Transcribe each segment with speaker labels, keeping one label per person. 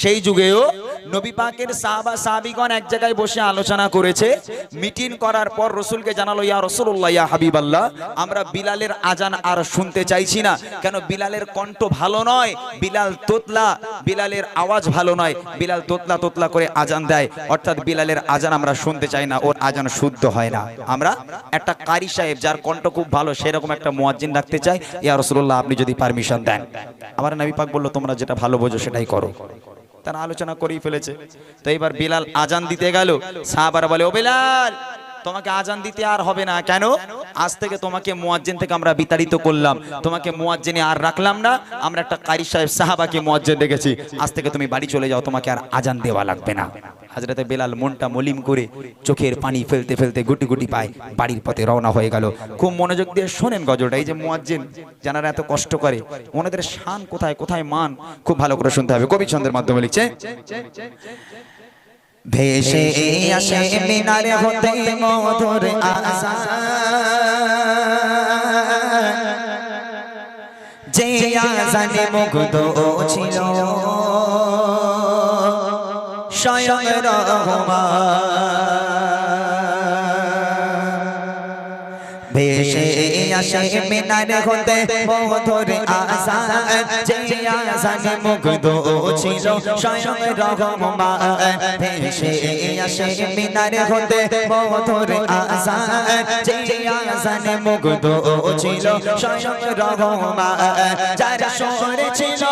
Speaker 1: সেই যুগেও নবী পাকের সাহাবা সাহাবিগণ এক জায়গায় বসে আলোচনা করেছে, মিটিং করার পর রসুলকে জানালো, ইয়া রসুল্লাহ ইয়া হাবিবাল্লাহ, আমরা বিলালের আজান আর শুনতে চাইছি না। কেন বিলালের কণ্ঠ ভালো নয়? বিলাল তোতলা, বিলালের আওয়াজ ভালো নয়। বিলাল তোতলা তোতলা করে আজান দেয়। অর্থাৎ বিলালের আজান আমরা শুনতে চাই না, ওর আজান শুদ্ধ হয় না। আমরা একটা কারি সাহেব, যার কণ্ঠ খুব ভালো, সেরকম একটা মুয়াজ্জিন রাখতে চাই। ইয়া রসুল্লাহ আপনি যদি পারমিশন দেন। আমার নবী পাক বলল, তোমরা যেটা ভালো বোঝো সেটাই করো। তারা আলোচনা করেই ফেলেছে। তো এবার বিলাল আজান দিতে গেল। সাহাবার বলে, ও বিলাল, তোমাকে আজান দিতে আর হবে না। কেন? আজ থেকে তোমাকে মুয়াজ্জিন থেকে আমরা বিতাড়িত করলাম। তোমাকে মুয়াজ্জিনে আর রাখলাম না। আমরা একটা কারি সাহেব সাহাবাকে মুয়াজ্জিন রেখেছি। আজ থেকে তুমি বাড়ি চলে যাও। তোমাকে আর আজান দেওয়া লাগবে না। হাজরাতে বেলাল মনটা মলিম করে চোখের পানি ফেলতে ফেলতে গুটি গুটি পায়, বাড়ির পথে রওনা হয়ে গেল। খুব মনোযোগ দিয়ে শোনেন গজলটা, এই যে মুয়াজ্জিন যারা এত কষ্ট করে, ওনাদের শান কোথায় কোথায় মান, খুব ভালো করে শুনতে হবে। কবি ছন্দের মাধ্যমে লিখছে, ভেসে আসে মিনারে হতে মধুর আসান যে আজানে মুগ্ধ ছিল স্বয়ং ভেসে আসে মিনারে হতে মধুর আসান। যে আজানে মুগ্ধ ছিল স্বয়ং রহমান ভেসে আসে মিনারে হতে মধুর আসান। যে আজানে মুগ্ধ ছিল স্বয়ং রহমান যার সরে ছিল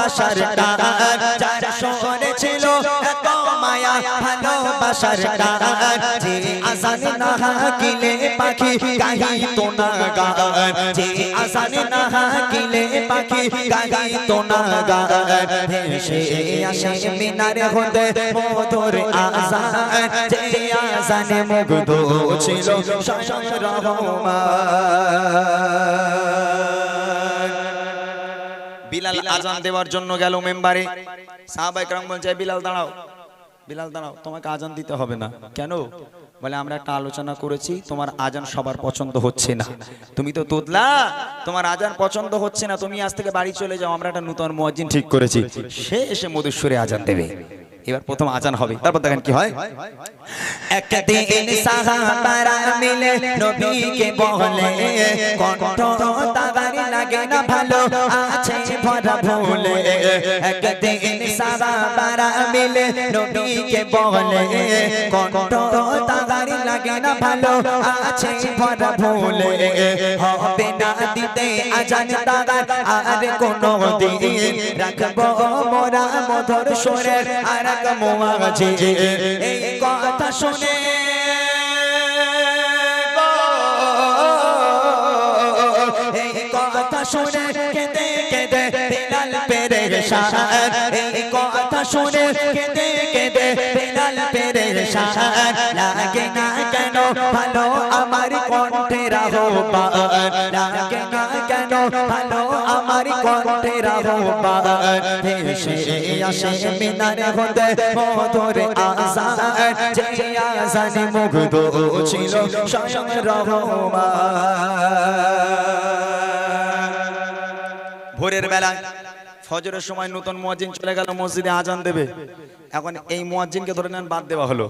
Speaker 1: ভালোবাসার টান যার সরে ছিল এত মায়া ভালোবাসার টান যে আসান না হাকিলে পাখি গাহি তো না গান যে আসান না হাকিলে পাখি গাহি তো না গান ভেসে আসে মিনারে হতে মধুর আসান যে আসানে মুগ্ধ ছিল রহমান। বিলাল আজান দেওয়ার জন্য গেল মেম্বারে। সাহাবাই একরাম বলছে বিলাল দাঁড়াও বিলাল দাঁড়াও তোমাকে আজান দিতে হবে না। কেন? বলে আমরা একটা আলোচনা করেছি তোমার আজান সবার পছন্দ হচ্ছে না। তুমি তো তোদলা তোমার আজান পছন্দ হচ্ছে না তুমি আজ থেকে বাড়ি চলে যাও আমরা একটা নূতন মুয়াজ্জিন ঠিক করেছি। সে এসে মধুস্বরে আজান দেবে। এবার প্রথম আজান হবে। তারপর দেখেন কি হয়। মধুর সুরের এক মুয়াজি এই কথা শুনে এই কথা শুনে কেঁদে কেঁদে বিলাল পেরেশান এই কথা শুনে কেঁদে কেঁদে বিলাল পেরেশান লাগে না কেন? ভালো আমার কণ্ঠে রাহবান। লাগে না কেন? ভালো আমার কণ্ঠে রাহবান। ভেসে আসে মিনারে হতে মধুর আসান যে আসানে মুগ্ধ ছিল স্বয়ং রহমান। ভোরের বেলা ফজরের সময় নতুন মজিন চলে গেল মসজিদে আজান দেবে। এখন এই মুয়াজ্জিনকে ধরে নেন, বাদ দেওয়া হলো।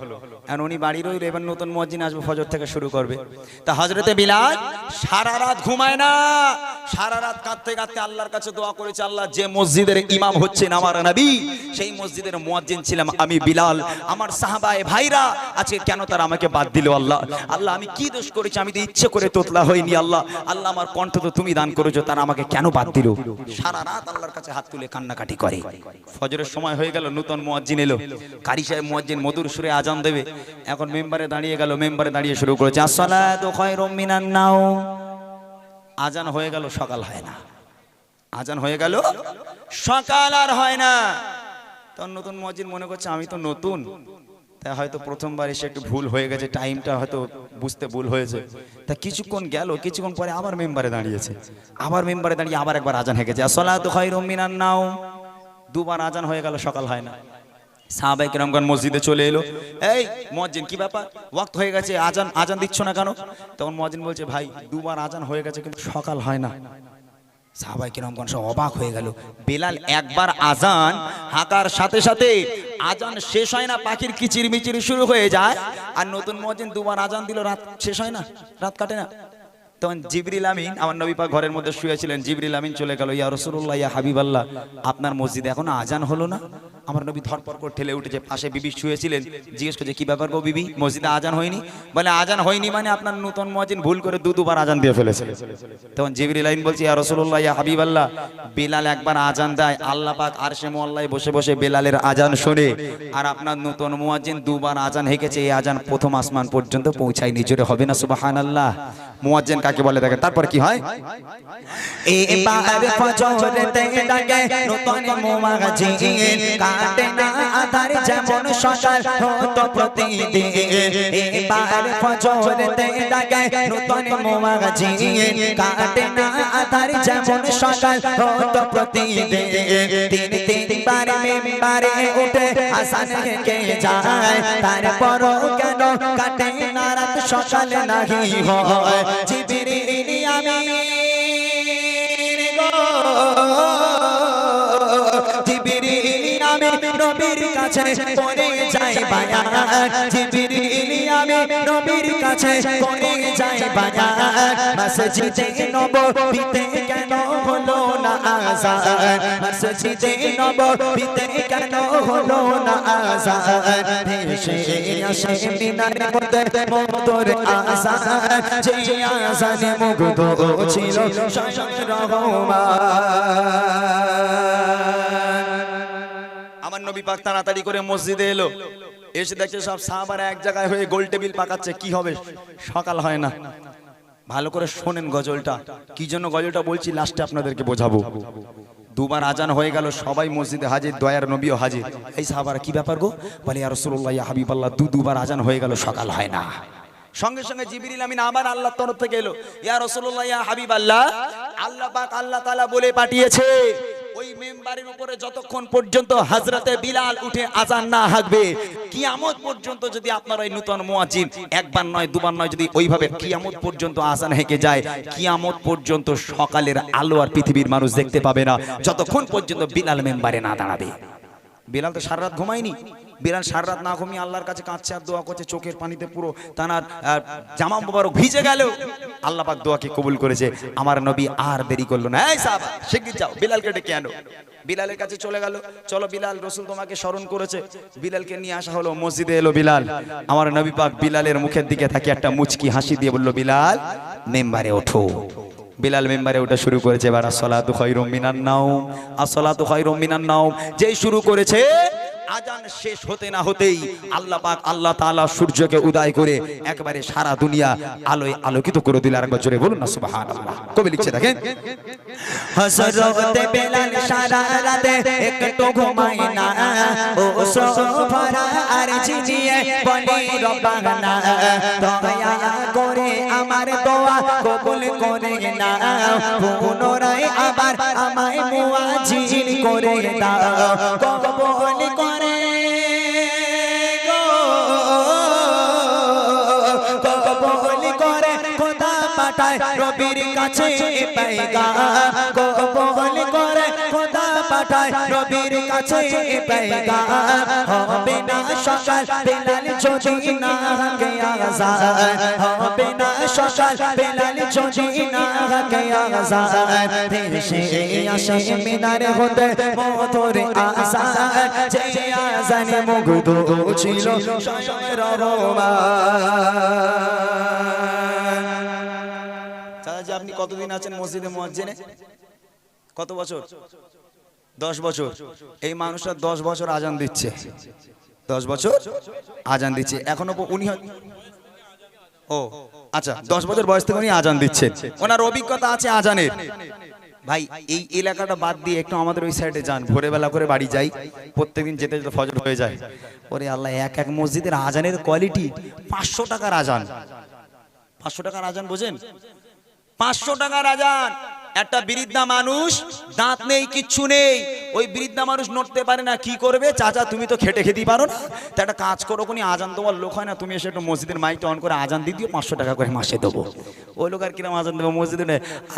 Speaker 1: এখন উনি বাড়ি রইল, এবার নতুন মুয়াজ্জিন আসবে, ফজর থেকে শুরু করবে। তা হজরতে বিলাল সারা রাত ঘুমায় না, সারা রাত কাঁদতে কাঁদতে আল্লাহর কাছে দোয়া করেছে, আল্লাহ যে মসজিদের ইমাম হচ্ছেন আমার নবী, সেই মসজিদের মুয়াজ্জিন ছিলাম আমি বিলাল। আমার সাহাবায়ে ভাইরা আজকে কেন তারা আমাকে বাদ দিল আল্লাহ? আল্লাহ, আমি কি দোষ করেছি? আমি তো ইচ্ছে করে তোতলা হইনি আল্লাহ। আল্লাহ, আমার কণ্ঠ তো তুমি দান করেছ, তারা আমাকে কেন বাদ দিল? সারা রাত আল্লাহর কাছে হাত তুলে কান্নাকাটি করে। ফজরের সময় হয়ে গেল, নতুন মুয়াজ্জিন এলো কারি সাহেব মুয়াজ্জিন মধুর সুরে আজান দেবে। এখন মেম্বারে দাঁড়িয়ে গেল, মেম্বারে দাঁড়িয়ে শুরু করেছে, আসসালাতু খায়রুম মিনান নাও আজান হয়ে গেল, সকাল হয় না। আজান হয়ে গেল, সকাল আর হয় না। তখন নতুন মসজিদ মনে করছে, আমি তো নতুন। তাই হয়তো প্রথমবার এসে একটু ভুল হয়ে গেছে, টাইমটা হয়তো বুঝতে ভুল হয়েছে। তা কিছুক্ষণ গেল, কিছুক্ষণ পরে আবার মেম্বারে দাঁড়িয়েছে। আবার মেম্বারে দাঁড়িয়ে আবার একবার আজান হয়ে গেছে, আসসালাতু খায়রুম মিনান নাও দুবার আজান হয়ে গেল, সকাল হয় না। সাহাবাই কিরমগণ মসজিদে চলে এলো। এই মজ্জিন কি ব্যাপার? ওয়াক্ত হয়ে গেছে, আজান আজান দিচ্ছ না কেন? তখন মজ্জিন বলছে, ভাই, দুবার আজান হয়ে গেছে, কিন্তু সকাল হয় না। সাহাবাই কিরমগণ সব অবাক হয়ে গেল। বেলাল একবার আজান হাঁকার সাথে সাথে আজান শেষ হয় না, পাখির কিচির মিচির শুরু হয়ে যায়। আর নতুন মজ্জিন দুবার আজান দিল, রাত শেষ হয় না, রাত কাটে না। তখন জিবরিল আমিন, আমার নবী পাক ঘরের মধ্যে শুয়েছিলেন, জিবরিল আমিন চলে গেল, ইয়া রসুল্লাহ ইয়া হাবিবাল্লাহ, আপনার মসজিদে এখনও আজান হলো না? আমার নবী ধরপর করে ঠেলে উঠেছে পাশে বিবি শুয়েছিলেন, জিজ্ঞেস করছে, কি ব্যাপার গো বিবি? মসজিদে আজান হয়নি? বলে, আজান হয়নি মানে আপনার নতুন মজিন ভুল করে দু দুবার আজান দিয়ে ফেলেছে। তখন জিবরিল আমিন বলছে, ইয়া রসুল্লাহ ইয়া হাবিবাল্লাহ, বেলাল একবার আজান দেয়, আল্লাহ পাক আর সে মোল্লায় বসে বসে বেলালের আজান শোনে আর আপনার নতুন মুয়াজ্জিন দুবার আজান হেঁকেছে, এই আজান প্রথম আসমান পর্যন্ত পৌঁছায় নিজরে হবে না সুবহানাল্লাহ? মুয়াজ্জিন কাকে বলে দেখেন, তারপর কি হয়?
Speaker 2: এবার ফজরেতে ডাকে নতুন মুয়াজ্জিন কাটে না আধার যেমন সকাল হতো প্রতিদিন। এবার ফজরেতে ডাকে নতুন মুয়াজ্জিন। কাটে না আধার যেমন সকাল হতো প্রতিদিন। তিন তিনবার মেম্বারে উঠে আসান কে যায়। তারপরও কেন কাটে না রাত সকাল নাহি হয়? জিবিরিল আমিন কাছে পড়ে যাই বায়ান জিবিরিল আমি নবীর কাছে পড়ে যাই বায়ান মসজিদে নববীতে কেন হলো না আজান মসজিদে নববীতে কেন হলো না আজান ভেসে আসে মিনার মধ্যে মোদর আজান যে আজানে মুগ্ধ ছিল স্বয়ং রহমান
Speaker 1: নবী পাক তাড়াতাড়ি করে মসজিদে এলো। এসে দেখছে সব সাহাবারা এক জায়গায় হয়ে গোল টেবিল পাকাচ্ছে, কি হবে? সকাল হয় না। ভালো করে শোনেন গজলটা। কি জন্য গজলটা বলছি, লাস্টে আপনাদেরকে বোঝাবো। দুবার আজান হয়ে গেল, সবাই মসজিদে হাজির, দয়ার নবীও হাজির। এই সাহাবারা কি ব্যাপার গো? বলে আর রাসূলুল্লাহ, ইয়া হাবিবাল্লাহ, দু দুবার আজান হয়ে গেল, সকাল হয় না। সঙ্গে সঙ্গে জিবরিল আমিন আবার আল্লাহর তরফ থেকে এলো। ইয়া রাসূলুল্লাহ, ইয়া হাবিবাল্লাহ, আল্লাহ পাক আল্লাহ তাআলা বলে পাঠিয়েছে। মেম্বারের উপরে যতক্ষণ পর্যন্ত হাজরাতে বিলাল উঠে আজান না হাঁকবে, কিয়ামত পর্যন্ত যদি আপনার ওই নূতন মুয়াজ্জিন একবার নয়, দুবার নয় যদি ওইভাবে কিয়ামত পর্যন্ত আজান হেঁকে যায়, কিয়ামত পর্যন্ত সকালের আলো আর পৃথিবীর মানুষ দেখতে পাবে না, যতক্ষণ পর্যন্ত বিলাল মেম্বারে না দাঁড়াবে। বিলাল তো সারা রাত ঘুমায়নি। বিলাল সারা রাত না ঘুমিয়ে আল্লাহর কাছে কাঁদছে আর দোয়া করছে, চোখের পানিতে পুরো তানার জামা মোবারক ভিজে গেল। আল্লাহ পাক দোয়াকে কবুল করেছে। আমার নবী আর দেরি করল না। এই সাহাবা, শিগগির যাও, বিলালকে ডেকে আনো। বিলালের কাছে চলে গেল। চলো বিলাল, রসুল তোমাকে স্মরণ করেছে। বিলালকে নিয়ে আসা হলো, মসজিদে এলো বিলাল। আমার নবী পাক বিলালের মুখের দিকে থাকি একটা মুচকি হাসি দিয়ে বলল, বিলাল, মেম্বারে ওঠো। বিলাল মেম্বারে ওটা শুরু করেছে এবার আসসালাতু খায়রুম মিনান নাওম। আসসালাতু খায়রুম মিনান নাওম। যেই শুরু করেছে আজান শেষ হতে না হতেই আল্লাহ পাক আল্লাহ তাআলা সূর্যকে উদয় করে একবারে সারা দুনিয়া আলোয় আলোকিত করে দিল আরেকবার জোরে বলুন না সুবহানাল্লাহ। কবি লিখছে দেখেন।
Speaker 2: হজরতে বেলাল সারা রাতে একটু ঘুমাই না। ও সোফারা আর ঝিঝিয়ে বলি রব্বানা দয়া আমার দোয়া কবুল করে না পুনরায় আবার আমায় মুয়াজির করে দাও। কবুল করে কবুল করে খোদা পাঠায় রবির কাছে পাইগা। কবুল পাঠায় কাছে হবে না সকাল বেলাল না হবে না সকাল বেলাল না হতে যে মুগ্ধ ছিল
Speaker 1: আপনি কতদিন আছেন মসজিদে মুয়াজ্জিনে কত বছর? দশ বছর। এই মানুষটা দশ বছর আজান দিচ্ছে। দশ বছর আজান দিচ্ছে। এখনও উনি ও আচ্ছা দশ বছর বয়স থেকে উনি আজান দিচ্ছেন। ওনার অভিজ্ঞতা আছে আজানের। ভাই, এই এলাকাটা বাদ দিয়ে একটু আমাদের ওই সাইডে যান। ভোরবেলা করে বাড়ি যাই। প্রত্যেকদিন যেতে যেতে ফজর হয়ে যায়। ওরে আল্লাহ, এক এক মসজিদের আজানের কোয়ালিটি পাঁচশো টাকার আজান। পাঁচশো টাকার আজান বোঝেন? পাঁচশো টাকার আজান। একটা বৃদ্ধা মানুষ, দাঁত নেই, কিচ্ছু নেই। ওই বৃদ্ধা মানুষ নড়তে পারে না, কি করবে? চাচা, তুমি তো খেটে খেতেই পারো না। তা একটা কাজ করো, কোনি আজান তোমার লোক হয় না। তুমি এসে একটু মসজিদের মাইকটা অন করে আজান দিয়ে দিও, পাঁচশো টাকা করে মাসে দেবো। ওই লোক আর কিরম আজান দেবো মসজিদে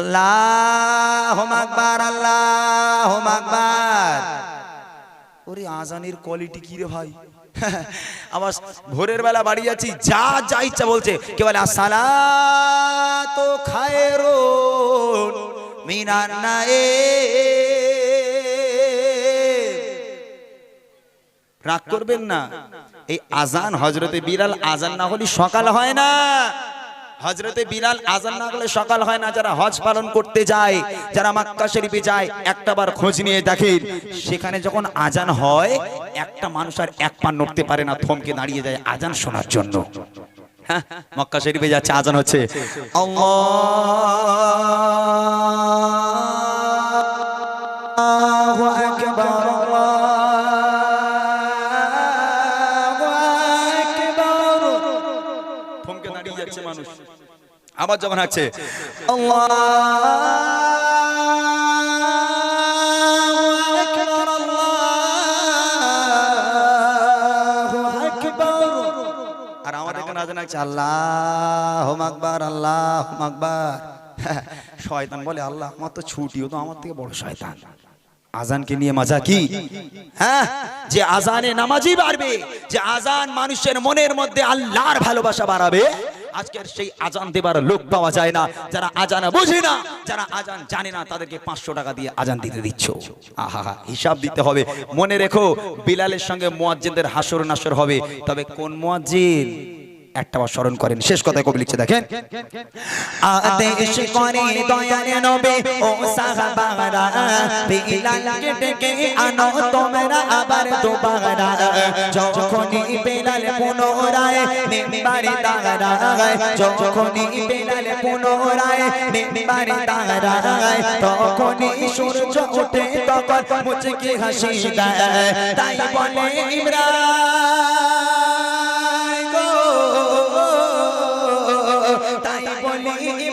Speaker 1: আল্লাহ হোম আল্লাহ হোম ওরে আজানের কোয়ালিটি কি রে ভাই? আবার ভোরের বেলা বাড়ি যাচ্ছি, যা যা ইচ্ছা বলছে। কে বলে আসালা তো মিনার নায়ে রাগ করবেন না। এই আজান হজরতে বিড়াল আজান না হলে সকাল হয় না। হজরতে বিলাল আজান না হলে সকাল হয় না যারা হজ পালন করতে যায় যারা মাক্কা শরীফে যায় একটা বার খোঁজ নিয়ে দেখেন সেখানে যখন আজান হয় একটা মানুষ আর এক পান নড়তে পারে না থমকে দাঁড়িয়ে যায় আজান শোনার জন্য। হ্যাঁ, মক্কা শরীফে যাচ্ছে আজান হচ্ছে।
Speaker 2: আল্লাহু!
Speaker 1: থমকে দাঁড়িয়ে যাচ্ছে মানুষ। আবার যখন আছে আর আমাদের এখানে আজান আছে আল্লাহ আকবার আল্লাহ আকবার। শয়তান বলে আল্লাহ আমার তো ছুটিও তো আমার থেকে বড় শয়তান। আজানকে নিয়ে মজা কি? হ্যাঁ? যে আজানে নামাজি বাড়বে, যে আজান মানুষের মনের মধ্যে আল্লাহর ভালোবাসা বাড়াবে, আজকের সেই আজান দেবার লোক পাওয়া যায় না। যারা আজান বোঝে না, যারা আজান জানে না, তাদেরকে পাঁচশো টাকা দিয়ে আজান দিতে দিচ্ছ। আহা, হিসাব দিতে হবে। মনে রেখো, বিলালের সঙ্গে মোয়াজ্জিনদের হাসর নাসর হবে। তবে কোন মোয়াজ্জিন? একটা বার স্মরণ করেন। শেষ কথায় কবি লিখছে, দেখেন।
Speaker 2: আদেশ করে ও সাহাবারা আনো তোমরা আবার যখনই পুনরায় দাঁড়ায় যখনই পুনরায় দাঁড়ায় তখনই সূর্য ওঠে তখন হাসি দেয়, তাই বলে ইমরান।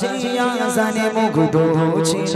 Speaker 2: যে আজানে মুগ্ধ ছিল